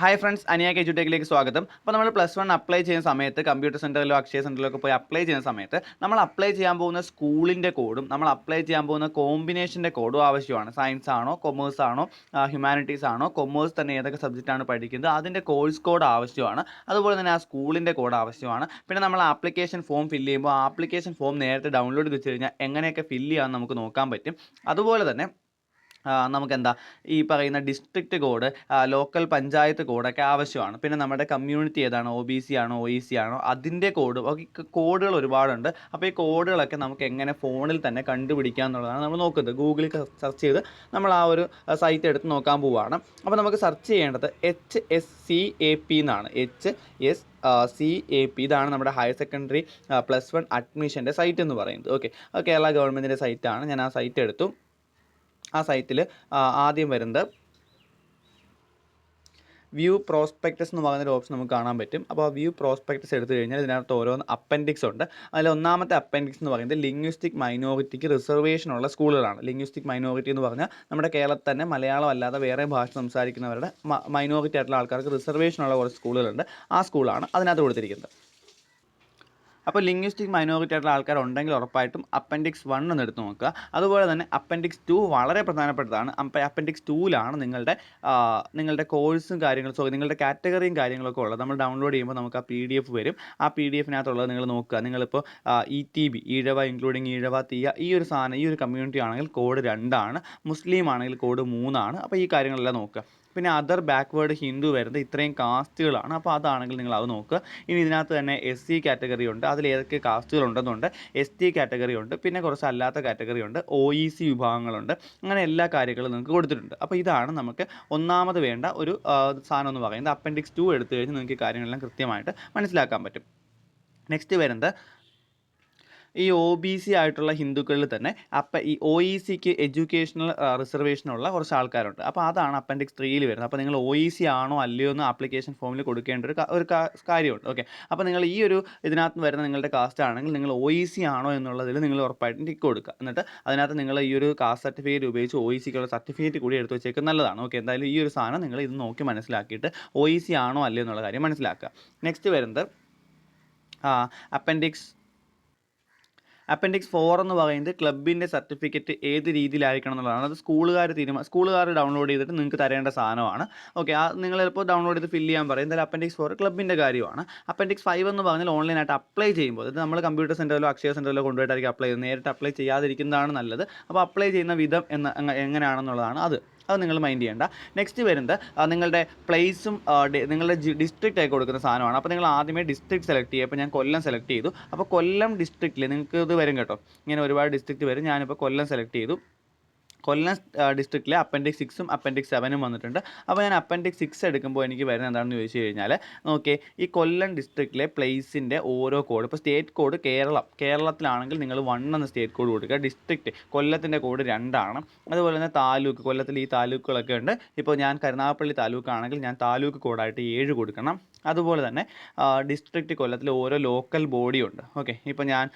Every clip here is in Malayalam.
ഹായ് ഫ്രണ്ട്സ് അനിയ കെ ജുട്ടേക്കിലേക്ക് സ്വാഗതം. അപ്പോൾ നമ്മൾ പ്ലസ് വൺ അപ്ലൈ ചെയ്യുന്ന സമയത്ത് കമ്പ്യൂട്ടർ സെന്ററിലോ അക്ഷയ സെന്ററിലോ ഒക്കെ പോയി അപ്ലൈ ചെയ്യുന്ന സമയത്ത് നമ്മൾ അപ്ലൈ ചെയ്യാൻ പോകുന്ന സ്കൂളിന്റെ കോഡും നമ്മൾ അപ്ലൈ ചെയ്യാൻ പോകുന്ന കോമ്പിനേഷന്റെ കോഡും ആവശ്യമാണ്. സയൻസ് ആണോ കൊമേഴ്സ് ആണോ ഹ്യൂമാനിറ്റീസ് ആണോ കൊമേഴ്സ് തന്നെ ഏതൊക്കെ സബ്ജക്റ്റാണ് പഠിക്കുന്നത് അതിന്റെ കോഴ്സ് കോഡ് ആവശ്യമാണ്. അതുപോലെ തന്നെ ആ സ്കൂളിന്റെ കോഡ് ആവശ്യമാണ്. പിന്നെ നമ്മൾ ആപ്ലിക്കേഷൻ ഫോം ഫില്ല് ചെയ്യുമ്പോൾ ആപ്ലിക്കേഷൻ ഫോം നേരത്തെ ഡൗൺലോഡ് ചെയ്ത് കഴിഞ്ഞാൽ എങ്ങനെയൊക്കെ ഫില്ല് ചെയ്യാമെന്ന് നമുക്ക് നോക്കാൻ പറ്റും. അതുപോലെ തന്നെ നമുക്കെന്താ ഈ പറയുന്ന ഡിസ്ട്രിക്റ്റ് കോഡ് ലോക്കൽ പഞ്ചായത്ത് കോഡൊക്കെ ആവശ്യമാണ്. പിന്നെ നമ്മുടെ കമ്മ്യൂണിറ്റി ഏതാണ് ഒ ബി സി ആണോ ഒ ഇ സി ആണോ അതിന്റെ കോഡ് കോഡുകൾ ഒരുപാടുണ്ട്. അപ്പോൾ ഈ കോഡുകളൊക്കെ നമുക്ക് എങ്ങനെ ഫോണിൽ തന്നെ കണ്ടുപിടിക്കുക എന്നുള്ളതാണ് നമ്മൾ നോക്കുന്നത്. ഗൂഗിളിൽ സെർച്ച് ചെയ്ത് നമ്മൾ ആ ഒരു സൈറ്റ് എടുത്ത് നോക്കാൻ പോവുകയാണ് അപ്പോൾ നമുക്ക് സെർച്ച് ചെയ്യേണ്ടത് H S C A P എന്നാണ്. H S C A P ഇതാണ് നമ്മുടെ ഹയർ സെക്കൻഡറി പ്ലസ് വൺ അഡ്മിഷന്റെ സൈറ്റ് എന്ന് പറയുന്നത്. ഓക്കെ കേരള ഗവൺമെന്റിന്റെ സൈറ്റാണ് ഞാൻ ആ സൈറ്റ് എടുത്തു. ആ സൈറ്റിൽ ആദ്യം വരുന്നത് വ്യൂ പ്രോസ്പെക്ടസ് എന്ന് പറയുന്ന ഒരു ഓപ്ഷൻ നമുക്ക് കാണാൻ പറ്റും. അപ്പോൾ ആ വ്യൂ പ്രോസ്പെക്ടസ് എടുത്തു കഴിഞ്ഞാൽ ഇതിനകത്ത് ഓരോന്ന് അപ്പൻഡിക്സ് ഉണ്ട്. അതിൽ ഒന്നാമത്തെ അപ്പൻഡിക്സ് എന്ന് പറയുന്നത് ലിംഗ്വിസ്റ്റിക് മൈനോറിറ്റിക്ക് റിസർവേഷൻ ഉള്ള സ്കൂളുകളാണ്. ലിംഗ്വിസ്റ്റിക് മൈനോറിറ്റി എന്ന് പറഞ്ഞാൽ നമ്മുടെ കേരളത്തിൽ തന്നെ മലയാളം അല്ലാതെ വേറെ ഭാഷ സംസാരിക്കുന്നവരുടെ മൈനോറിറ്റി ആയിട്ടുള്ള ആൾക്കാർക്ക് റിസർവേഷൻ ഉള്ള കുറച്ച് സ്കൂളുകളുണ്ട്. ആ സ്കൂളാണ് അതിനകത്ത് കൊടുത്തിരിക്കുന്നത്. അപ്പോൾ ലിംഗ്വിസ്റ്റിക് മൈനോറിറ്റി ആയിട്ടുള്ള ആൾക്കാർ ഉണ്ടെങ്കിൽ ഉറപ്പായിട്ടും അപ്പൻഡിക്സ് വൺ ഒന്ന് എടുത്ത് നോക്കുക. അതുപോലെ തന്നെ അപ്പൻഡിക്സ് ടു വളരെ പ്രധാനപ്പെട്ടതാണ്. അപ്പൻഡിക്സ് ടൂവിലാണ് നിങ്ങളുടെ നിങ്ങളുടെ കോഴ്സും കാര്യങ്ങളും സോറി നിങ്ങളുടെ കാറ്റഗറിയും കാര്യങ്ങളൊക്കെ ഉള്ളത്. നമ്മൾ ഡൗൺലോഡ് ചെയ്യുമ്പോൾ നമുക്ക് ആ പി ഡി എഫ് വരും. ആ പി ഡി എഫിനകത്തുള്ളത് നിങ്ങൾ നോക്കുക. നിങ്ങളിപ്പോൾ E T B Ezhava including Ezhava Thiyya ഈ ഒരു സാധനം ഈ ഒരു കമ്മ്യൂണിറ്റി ആണെങ്കിൽ കോഡ് രണ്ടാണ്. മുസ്ലിം ആണെങ്കിൽ കോഡ് മൂന്നാണ്. അപ്പോൾ ഈ കാര്യങ്ങളെല്ലാം നോക്കുക. പിന്നെ അതർ ബാക്ക്വേർഡ് ഹിന്ദു വരുന്നത് ഇത്രയും കാസ്റ്റുകളാണ്. അപ്പോൾ അതാണെങ്കിൽ നിങ്ങൾ അത് നോക്കുക ഇനി ഇതിനകത്ത് തന്നെ എസ് സി കാറ്റഗറി ഉണ്ട്. അതിൽ ഏതൊക്കെ കാസ്റ്റുകൾ ഉണ്ടെന്നുണ്ട്. എസ് ടി കാറ്റഗറി ഉണ്ട്. പിന്നെ കുറച്ച് അല്ലാത്ത കാറ്റഗറി ഉണ്ട്. ഒ ഇ സി വിഭാഗങ്ങളുണ്ട്. അങ്ങനെ എല്ലാ കാര്യങ്ങളും നിങ്ങൾക്ക് കൊടുത്തിട്ടുണ്ട്. അപ്പോൾ ഇതാണ് നമുക്ക് ഒന്നാമത് വേണ്ട ഒരു സാധനം എന്ന് പറയുന്നത്. അപ്പൻഡിക്സ് ടു എടുത്തു കഴിഞ്ഞാൽ നിങ്ങൾക്ക് കാര്യങ്ങളെല്ലാം കൃത്യമായിട്ട് മനസ്സിലാക്കാൻ പറ്റും. നെക്സ്റ്റ് വരുന്നത് ഈ ഒ ബി സി ആയിട്ടുള്ള ഹിന്ദുക്കളിൽ തന്നെ അപ്പം ഈ ഒ ഇ സിക്ക് എഡ്യൂക്കേഷണൽ റിസർവേഷനുള്ള കുറച്ച് ആൾക്കാരുണ്ട്. അപ്പോൾ അതാണ് അപ്പൻഡിക്സ് ത്രീയിൽ വരുന്നത്. അപ്പോൾ നിങ്ങൾ ഒ ഇ സി ആണോ അല്ലയോ എന്ന് ആപ്ലിക്കേഷൻ ഫോമിൽ കൊടുക്കേണ്ട ഒരു ഒരു കാര്യമുണ്ട്. ഓക്കെ അപ്പോൾ നിങ്ങൾ ഈ ഒരു ഇതിനകത്ത് വരുന്ന നിങ്ങളുടെ കാസ്റ്റ് ആണെങ്കിൽ നിങ്ങൾ ഒ ഇ സി ആണോ എന്നുള്ളതിൽ നിങ്ങൾ ഉറപ്പായിട്ടും ടിക്ക് കൊടുക്കുക. എന്നിട്ട് അതിനകത്ത് നിങ്ങൾ ഈ ഒരു കാസ്റ്റ് സർട്ടിഫിക്കറ്റ് ഉപയോഗിച്ച് ഒ ഇ സിക്കുള്ള സർട്ടിഫിക്കറ്റ് കൂടി എടുത്ത് വെച്ചേക്കും നല്ലതാണ്. ഓക്കെ എന്തായാലും ഈ ഒരു സാധനം നിങ്ങൾ ഇത് നോക്കി മനസ്സിലാക്കിയിട്ട് ഒ ഇ സി ആണോ അല്ലയോ എന്നുള്ള കാര്യം മനസ്സിലാക്കുക. നെക്സ്റ്റ് വരുന്നത് അപ്പൻഡിക്സ് അപ്പൻഡിക്സ് ഫോർ എന്ന് പറയുന്നത് ക്ലബിന്റെ സർട്ടിഫിക്കറ്റ് ഏത് രീതിയിലായിരിക്കണം എന്നുള്ളതാണ്. അത് സ്കൂളുകാർ തീരുമാനം സ്കൂളുകാർ ഡൗൺലോഡ് ചെയ്തിട്ട് നിങ്ങൾക്ക് തരേണ്ട സാധനമാണ്. ഓക്കെ ആ നിങ്ങൾ ചിലപ്പോൾ ഡൗൺലോഡ് ചെയ്ത് ഫില്ല് ചെയ്യാൻ പറയും. എന്തായാലും അപ്പൻഡിക്സ് ഫോർ ക്ലബിന്റെ കാര്യമാണ്. അപ്പൻഡിക്സ് ഫൈവ് എന്ന് പറഞ്ഞാൽ ഓൺലൈനായിട്ട് അപ്ലൈ ചെയ്യുമ്പോൾ ഇത് നമ്മൾ കമ്പ്യൂട്ടർ സെന്ററിലോ അക്ഷയ സെന്ററിലോ കൊണ്ടുപോയിട്ടായിരിക്കും അപ്ലൈ ചെയ്യുന്നത്. നേരിട്ട് അപ്ലൈ ചെയ്യാതിരിക്കുന്നതാണ് നല്ലത്. അപ്പോൾ അപ്ലൈ ചെയ്യുന്ന വിധം എന്ന എങ്ങ- എങ്ങനെയാണെന്നുള്ളതാണ് അത്. അത് നിങ്ങൾ മൈൻഡ് ചെയ്യേണ്ട. നെക്സ്റ്റ് വരുന്നത് നിങ്ങളുടെ പ്ലേസും നിങ്ങളുടെ ഡിസ്ട്രിക്റ്റ് ആയി കൊടുക്കുന്ന സാധനമാണ്. അപ്പോൾ നിങ്ങൾ ആദ്യമേ ഡിസ്ട്രിക്ട് സെലക്ട് ചെയ്യുക. അപ്പോൾ ഞാൻ കൊല്ലം സെലക്ട് ചെയ്തു. അപ്പോൾ കൊല്ലം ഡിസ്ട്രിക്റ്റിൽ നിങ്ങൾക്ക് ഇത് വരും കേട്ടോ. ഇങ്ങനെ ഒരുപാട് ഡിസ്ട്രിക്റ്റ് വരും. ഞാനിപ്പോൾ കൊല്ലം സെലക്ട് ചെയ്തു. കൊല്ലം ഡിസ്ട്രിക്റ്റിലെ അപ്പൻഡിക്സ് സിക്സും അപ്പൻഡിക്സ് സെവനും വന്നിട്ടുണ്ട്. അപ്പോൾ ഞാൻ അപ്പൻഡിക്സ് സിക്സ് എടുക്കുമ്പോൾ എനിക്ക് വരുന്നത് എന്താണെന്ന് ചോദിച്ചു കഴിഞ്ഞാൽ ഓക്കെ ഈ കൊല്ലം ഡിസ്ട്രിക്റ്റിലെ പ്ലേസിന്റെ ഓരോ കോഡ് ഇപ്പോൾ സ്റ്റേറ്റ് കോഡ് കേരളം കേരളത്തിലാണെങ്കിൽ നിങ്ങൾ വൺ എന്ന സ്റ്റേറ്റ് കോഡ് കൊടുക്കുക. ഡിസ്ട്രിക്റ്റ് കൊല്ലത്തിന്റെ കോഡ് രണ്ടാണ്. അതുപോലെ തന്നെ താലൂക്ക് കൊല്ലത്തിൽ ഈ താലൂക്കുകളൊക്കെ ഉണ്ട്. ഇപ്പോൾ ഞാൻ കരുനാഗപ്പള്ളി താലൂക്കാണെങ്കിൽ ഞാൻ താലൂക്ക് കോഡായിട്ട് ഏഴ് കൊടുക്കണം. അതുപോലെ തന്നെ ഡിസ്ട്രിക്റ്റ് കൊല്ലത്തിൽ ഓരോ ലോക്കൽ ബോഡിയുണ്ട് ഓക്കെ ഇപ്പോൾ ഞാൻ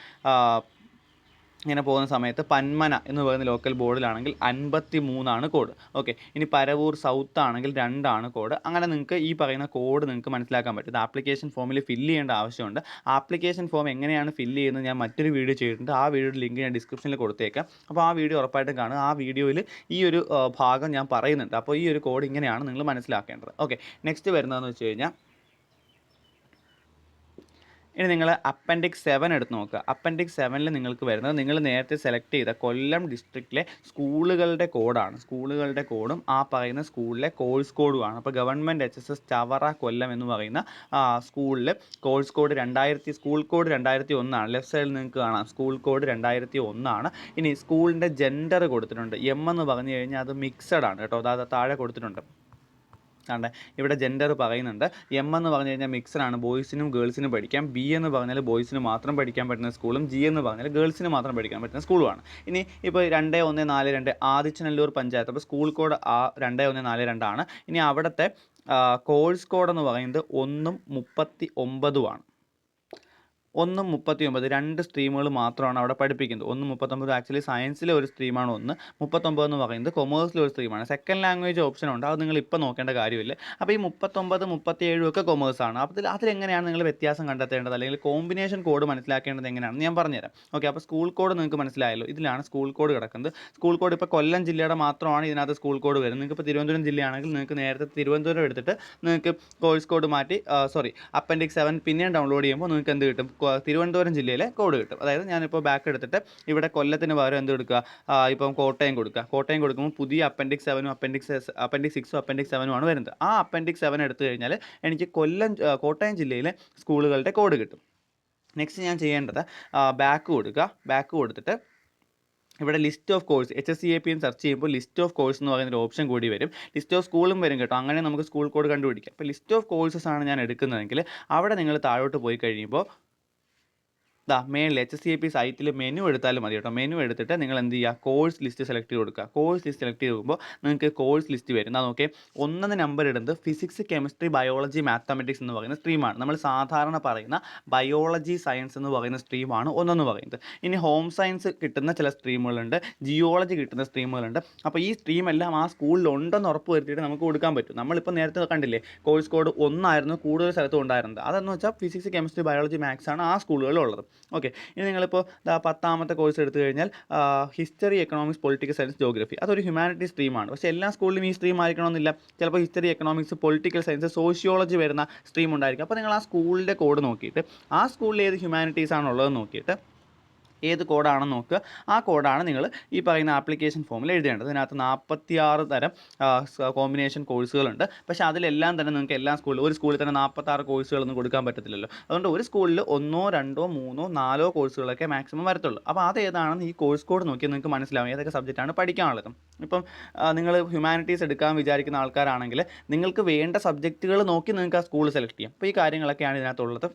ഇങ്ങനെ പോകുന്ന സമയത്ത് പന്മന എന്ന് പറയുന്ന ലോക്കൽ ബോർഡിലാണെങ്കിൽ അൻപത്തി മൂന്നാണ് കോഡ് ഓക്കെ ഇനി പരവൂർ സൗത്ത് ആണെങ്കിൽ രണ്ടാണ് കോഡ് അങ്ങനെ നിങ്ങൾക്ക് ഈ പറയുന്ന കോഡ് നിങ്ങൾക്ക് മനസ്സിലാക്കാൻ പറ്റും. ഇത് ആപ്ലിക്കേഷൻ ഫോമിൽ ഫില്ല് ചെയ്യേണ്ട ആവശ്യമുണ്ട്. ആപ്ലിക്കേഷൻ ഫോം എങ്ങനെയാണ് ഫില്ല് ചെയ്യുന്നത് ഞാൻ മറ്റൊരു വീഡിയോ ചെയ്തിട്ടുണ്ട്. ആ വീഡിയോയുടെ ലിങ്ക് ഞാൻ ഡിസ്ക്രിപ്ഷനിൽ കൊടുത്തേക്കാം. അപ്പോൾ ആ വീഡിയോ ഉറപ്പായിട്ടും കാണുക. ആ വീഡിയോയിൽ ഈ ഒരു ഭാഗം ഞാൻ പറയുന്നുണ്ട്. അപ്പോൾ ഈ ഒരു കോഡ് ഇങ്ങനെയാണ് നിങ്ങൾ മനസ്സിലാക്കേണ്ടത്. ഓക്കെ നെക്സ്റ്റ് വരുന്നതെന്ന് വെച്ച് കഴിഞ്ഞാൽ ഇനി നിങ്ങൾ അപ്പൻഡിക്സ് സെവൻ എടുത്ത് നോക്കുക. അപ്പൻഡിക്സ് സെവനിൽ നിങ്ങൾക്ക് വരുന്നത് നിങ്ങൾ നേരത്തെ സെലക്ട് ചെയ്ത കൊല്ലം ഡിസ്ട്രിക്റ്റിലെ സ്കൂളുകളുടെ കോഡാണ് സ്കൂളുകളുടെ കോഡും ആ പറയുന്ന സ്കൂളിലെ കോഴ്സ് കോഡുമാണ് അപ്പോൾ government H S S Chavara Kollam എന്ന് പറയുന്ന സ്കൂളിൽ കോഴ്സ് കോഡ് രണ്ടായിരത്തി സ്കൂൾ കോഡ് രണ്ടായിരത്തി ഒന്നാണ് ലെഫ്റ്റ് സൈഡിൽ നിങ്ങൾക്ക് കാണാം. സ്കൂൾ കോഡ് രണ്ടായിരത്തി ഒന്നാണ് ഇനി സ്കൂളിന്റെ ജെൻഡർ കൊടുത്തിട്ടുണ്ട്. എം എന്ന് പറഞ്ഞു കഴിഞ്ഞാൽ അത് മിക്സഡ് ആണ് കേട്ടോ. അത് താഴെ കൊടുത്തിട്ടുണ്ട്. കണ്ടേ. ഇവിടെ ജെൻഡർ പറയുന്നുണ്ട്. എം എന്ന് പറഞ്ഞു കഴിഞ്ഞാൽ മിക്സഡാണ് ബോയ്സിനും ഗേൾസിനും പഠിക്കാം. ബി എന്ന് പറഞ്ഞാൽ ബോയ്സിന് മാത്രം പഠിക്കാൻ പറ്റുന്ന സ്കൂളും ജി എന്ന് പറഞ്ഞാൽ ഗേൾസിന് മാത്രം പഠിക്കാൻ പറ്റുന്ന സ്കൂളുമാണ് ഇനി ഇപ്പോൾ രണ്ട് ഒന്ന് നാല് രണ്ട് ആദിച്ചനല്ലൂർ പഞ്ചായത്ത്. അപ്പോൾ സ്കൂൾ കോഡ് ആ രണ്ട് ഒന്ന് നാല് രണ്ടാണ്. ഇനി അവിടുത്തെ കോഴ്സ് കോഡ് എന്ന് പറയുന്നത് ഒന്നും മുപ്പത്തി ഒമ്പതുമാണ് ഒന്നും മുപ്പത്തി ഒമ്പത് രണ്ട് സ്ട്രീമുകൾ മാത്രമാണ് അവിടെ പഠിപ്പിക്കുന്നത്. ഒന്ന് മുപ്പത്തൊമ്പത് ആക്ച്വലി സയൻസിലെ ഒരു സ്ട്രീമാണ് ഒന്ന്. മുപ്പത്തൊമ്പത് എന്ന് പറയുന്നത് കൊമേഴ്സിലെ ഒരു സ്ട്രീമാണ്. സെക്കൻഡ് ലാംഗ്വേജ് ഓപ്ഷൻ ഉണ്ട്. അത് നിങ്ങൾ ഇപ്പോൾ നോക്കേണ്ട കാര്യമില്ല. അപ്പോൾ ഈ മുപ്പത്തൊമ്പത് മുപ്പത്തിയേഴും ഒക്കെ കൊമേഴ്സാണ്. അപ്പോൾ ഇതിൽ അതിലെങ്ങനെയാണ് നിങ്ങൾ വ്യത്യാസം കണ്ടെത്തേണ്ടത്? അല്ലെങ്കിൽ കോമ്പിനേഷൻ കോഡ് മനസ്സിലാക്കേണ്ടത് എങ്ങനെയാണ്? ഞാൻ പറഞ്ഞുതരാം. ഓക്കെ അപ്പോൾ സ്കൂൾ കോഡ് നിങ്ങൾക്ക് മനസ്സിലായല്ലോ. ഇതിലാണ് സ്കൂൾ കോഡ് കിടക്കുന്നത്. സ്കൂൾ കോഡ് ഇപ്പോൾ കൊല്ലം ജില്ലയുടെ മാത്രമാണ് ഇതിനകത്ത് സ്കൂൾ കോഡ് വരുന്നത്. നിങ്ങൾക്ക് ഇപ്പോൾ തിരുവനന്തപുരം ജില്ലയാണെങ്കിൽ നിങ്ങൾക്ക് നേരത്തെ തിരുവനന്തപുരം എടുത്തിട്ട് നിങ്ങൾക്ക് കോഴ്സ് കോഡ് മാറ്റി സോറി അപ്പൻഡിക്സ് സെവൻ പിന്നെയും ഡൗൺലോഡ് ചെയ്യുമ്പോൾ നിങ്ങൾക്ക് എന്ത് കിട്ടും? തിരുവനന്തപുരം ജില്ലയിലെ കോഡ് കിട്ടും. അതായത് ഞാനിപ്പോൾ ബാക്ക് എടുത്തിട്ട് ഇവിടെ കൊല്ലത്തിന് പകരം എന്ത് കൊടുക്കുക? ഇപ്പം കോട്ടയം കൊടുക്കുക. കോട്ടയം കൊടുക്കുമ്പോൾ പുതിയ അപ്പൻഡിക്സ് സെവനും അപ്പൻഡിക്സ് അപ്പൻഡിക്സ് സിക്സും അപ്പൻഡിക്സ് സെവനും ആണ് വരുന്നത്. ആ അപ്പൻഡിക്സ് സെവൻ എടുത്തു കഴിഞ്ഞാൽ എനിക്ക് കൊല്ലം കോട്ടയം ജില്ലയിലെ സ്കൂളുകളുടെ കോഡ് കിട്ടും. നെക്സ്റ്റ് ഞാൻ ചെയ്യേണ്ടത് ബാക്ക് കൊടുക്കുക. ബാക്ക് കൊടുത്തിട്ട് ഇവിടെ list of course H S C A P M search ചെയ്യുമ്പോൾ ലിസ്റ്റ് ഓഫ് കോഴ്സ് എന്ന് പറയുന്ന ഒരു ഓപ്ഷൻ കൂടി വരും. ലിസ്റ്റ് ഓഫ് സ്കൂളും വരും കേട്ടോ. അങ്ങനെ നമുക്ക് സ്കൂൾ കോഡ് കണ്ടുപിടിക്കാം. അപ്പോൾ ലിസ്റ്റ് ഓഫ് കോഴ്സസ് ആണ് ഞാൻ എടുക്കുന്നതെങ്കിൽ അവിടെ നിങ്ങൾ താഴോട്ട് പോയി കഴിയുമ്പോൾ ദാ മേളിൽ എച്ച് സി എ പി സൈറ്റിൽ മെനു എടുത്താലും മതി കേട്ടോ. മെനു എടുത്തിട്ട് നിങ്ങൾ എന്ത് ചെയ്യുക? കോഴ്സ് ലിസ്റ്റ് സെലക്ട് ചെയ്ത് കൊടുക്കുക. കോഴ്സ് ലിസ്റ്റ് സെലക്ട് ചെയ്യുമ്പോൾ നിങ്ങൾക്ക് കോഴ്സ് ലിസ്റ്റ് വരും. എന്നാൽ നോക്കിയേ. ഒന്നത് നമ്പർ ഇടുന്നത് ഫിസിക്സ് കെമിസ്ട്രി ബയോളജി മാത്തമെറ്റിക്സ് എന്ന് പറയുന്ന സ്ട്രീമാണ് നമ്മൾ സാധാരണ പറയുന്ന ബയോളജി സയൻസ് എന്ന് പറയുന്ന സ്ട്രീമാണ് ഒന്നെന്ന് പറയുന്നത്. ഇനി ഹോം സയൻസ് കിട്ടുന്ന ചില സ്ട്രീമുകളുണ്ട് ജിയോളജി കിട്ടുന്ന സ്ട്രീമുകളുണ്ട് അപ്പോൾ ഈ സ്ട്രീമെല്ലാം ആ സ്കൂളിൽ ഉണ്ടെന്ന് ഉറപ്പ് വരുത്തിയിട്ട് നമുക്ക് കൊടുക്കാൻ പറ്റും. നമ്മളിപ്പോൾ നേരത്തെ കണ്ടില്ലേ കോഴ്സ് കോഡ് ഒന്നായിരുന്നു കൂടുതൽ സ്ഥലത്തും ഉണ്ടായിരുന്നത്. അതെന്ന് വെച്ചാൽ ഫിസിക്സ് കെമിസ്ട്രി ബയോളജി മാത്സ് ആണ് ആ സ്കൂളുകളിലുള്ളത് ഓക്കെ ഇനി നിങ്ങളിപ്പോൾ പത്താമത്തെ കോഴ്സ് എടുത്തു കഴിഞ്ഞാൽ history economics political science geography അതൊരു ഹ്യൂമാനിറ്റി സ്ട്രീമാണ് പക്ഷേ എല്ലാ സ്കൂളിലും ഈ സ്ട്രീം ആയിരിക്കണമെന്നില്ല. ചിലപ്പോൾ history economics political science sociology വരുന്ന സ്ട്രീം ഉണ്ടായിരിക്കും. അപ്പോൾ നിങ്ങൾ ആ സ്കൂളിന്റെ കോഡ് നോക്കിയിട്ട് ആ സ്കൂളിൽ ഏത് ഹ്യൂമാനിറ്റീസ് ആണുള്ളത് നോക്കിയിട്ട് ഏത് കോഡാണെന്ന് നോക്കുക. ആ കോഡാണ് നിങ്ങൾ ഈ പറയുന്ന ആപ്ലിക്കേഷൻ ഫോമിൽ എഴുതേണ്ടത്. അതിനകത്ത് നാൽപ്പത്തി ആറ് തരം കോമ്പിനേഷൻ കോഴ്സുകളുണ്ട് പക്ഷേ അതിലെല്ലാം തന്നെ നിങ്ങൾക്ക് എല്ലാ സ്കൂളിലും ഒരു സ്കൂളിൽ തന്നെ നാൽപ്പത്താറ് കോഴ്സുകളൊന്നും കൊടുക്കാൻ പറ്റത്തില്ലല്ലോ. അതുകൊണ്ട് ഒരു സ്കൂളിൽ ഒന്നോ രണ്ടോ മൂന്നോ നാലോ കോഴ്സുകളൊക്കെ മാക്സിമം വരത്തുള്ളൂ. അപ്പോൾ അത് ഏതാണെന്ന് ഈ കോഴ്സ് കോഡ് നോക്കി നിങ്ങൾക്ക് മനസ്സിലാവും ഏതൊക്കെ സബ്ജക്റ്റാണ് പഠിക്കാനുള്ളത്. ഇപ്പം നിങ്ങൾ ഹ്യൂമാനിറ്റീസ് എടുക്കാൻ വിചാരിക്കുന്ന ആൾക്കാരാണെങ്കിൽ നിങ്ങൾക്ക് വേണ്ട സബ്ജക്റ്റുകൾ നോക്കി നിങ്ങൾക്ക് ആ സ്കൂൾ സെലക്ട് ചെയ്യാം. അപ്പോൾ ഈ കാര്യങ്ങളൊക്കെയാണ് ഇതിനകത്തുള്ളത്.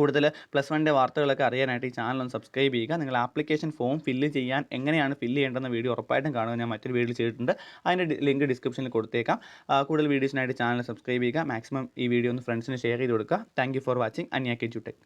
കൂടുതൽ പ്ലസ് വണ്ണിന്റെ വാർത്തകളൊക്കെ അറിയാനായിട്ട് ഈ ചാനൽ ഒന്ന് സബ്സ്ക്രൈബ് ചെയ്യുക. നിങ്ങൾ ആപ്ലിക്കേഷൻ ഫോം ഫില്ല് ചെയ്യാൻ എങ്ങനെയാണ് ഫില്ല് ചെയ്യേണ്ടതെന്ന വീഡിയോ ഉറപ്പായിട്ടും കാണുക ഞാൻ മറ്റൊരു വീഡിയോ ചെയ്തിട്ടുണ്ട്. അതിന്റെ ലിങ്ക് ഡിസ്ക്രിപ്ഷനിൽ കൊടുത്തേക്കാം. കൂടുതൽ വീഡിയോസിനായിട്ട് ചാനൽ സബ്സ്ക്രൈബ് ചെയ്യുക. മാക്സിമം ഈ വീഡിയോ ഒന്ന് ഫ്രണ്ട്സിന് ഷെയർ ചെയ്ത് കൊടുക്കുക. താങ്ക് ഫോർ വാച്ചിങ് അന്യാക്കി ടെക്